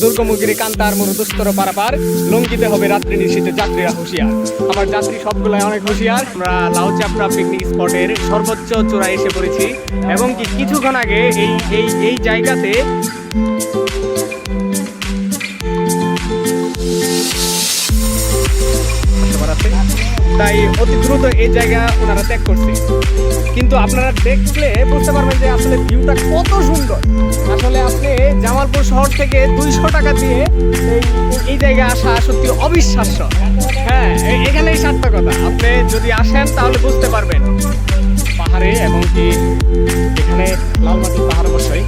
দুর্গমুগিরি কান্তার মরুদুস্তর পারাপার লঙ্কিতে হবে রাত্রি নিশীতে যাত্রীরা হুঁশিয়ার। আমার যাত্রী সবগুলাই অনেক হুঁশিয়ার। আমরা লাউচাপড়া পিকনিক স্পটের সর্বোচ্চ চূড়ায় এসে পড়েছি। এবং কি কিছুক্ষণ আগে এই এই এই জায়গাতে আছে। তাই অতি দ্রুত এই জায়গা ওনারা ত্যাগ করছে। কিন্তু আপনারা দেখলে বুঝতে পারবেন যে আসলে ভিউটা কত সুন্দর। আসলে আপনি জামালপুর শহর থেকে দুইশো টাকা দিয়ে এই জায়গায় আসা সত্যি অবিশ্বাস্য। হ্যাঁ এখানেই সার্থকতা। আপনি যদি আসেন তাহলে বুঝতে পারবেন। পাহাড়ে এবং কি এখানে লালমাটির পাহাড় অবশ্যই।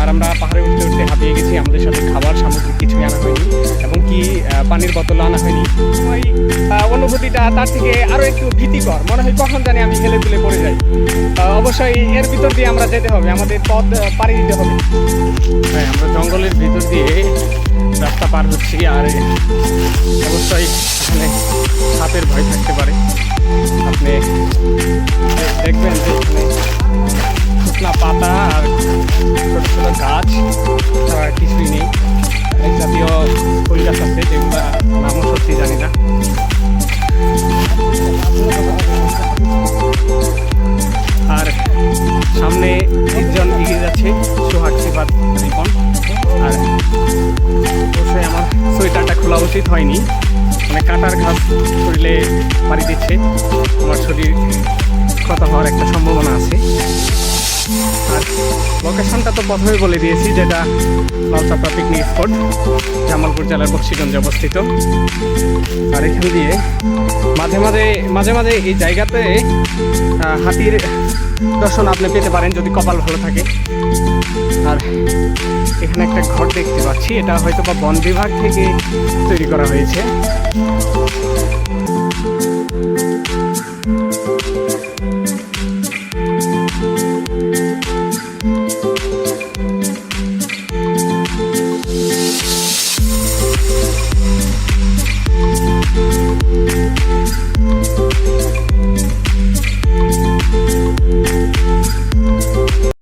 আর আমরা পাহাড়ে উঠতে উঠতে হাঁপিয়ে গেছি। আমাদের সাথে খাবার সামগ্রী কিছুই আনা হয়নি। এবং কি পানির বোতল আনা হয়নি। অনুভূতিটা তার থেকে আরও একটু ভীতিকর। মনে হয় কখন জানি আমি হেলে তুলে পড়ে যাই। অবশ্যই এর ভিতর দিয়ে আমরা যেতে হবে, আমাদের পথ পাড়ি দিতে হবে। হ্যাঁ আমরা জঙ্গলের ভিতর দিয়ে রাস্তা পার হচ্ছি আর অবশ্যই এখানে সাপের ভয় থাকতে পারে। আপনি দেখবেন যে শুকনা পাতা আর ছোট ছোট গাছ কিছুই নেই। একজন এগিয়ে যাচ্ছে, সোহাগ সিফাত রিপন। আর অবশ্যই আমার সোয়েটারটা খোলা উচিত হয়নি। মানে কাটার ঘাস শরীরে পাড়ি দিচ্ছে। আমার শরীর ক্ষত হওয়ার একটা সম্ভাবনা আছে। লোকেশনটা তো প্রথমে বলে দিয়েছি যেটা লালচাপড়া পিকনিক স্পট জামালপুর জেলার বক্সিগঞ্জে অবস্থিত। আর এখান দিয়ে মাঝে মাঝে মাঝে মাঝে এই জায়গাতে হাতির দর্শন আপনি পেতে পারেন যদি কপাল ভালো থাকে। আর এখানে একটা ঘর দেখতে পাচ্ছি, এটা হয়তো বা বন বিভাগ থেকে তৈরি করা হয়েছে।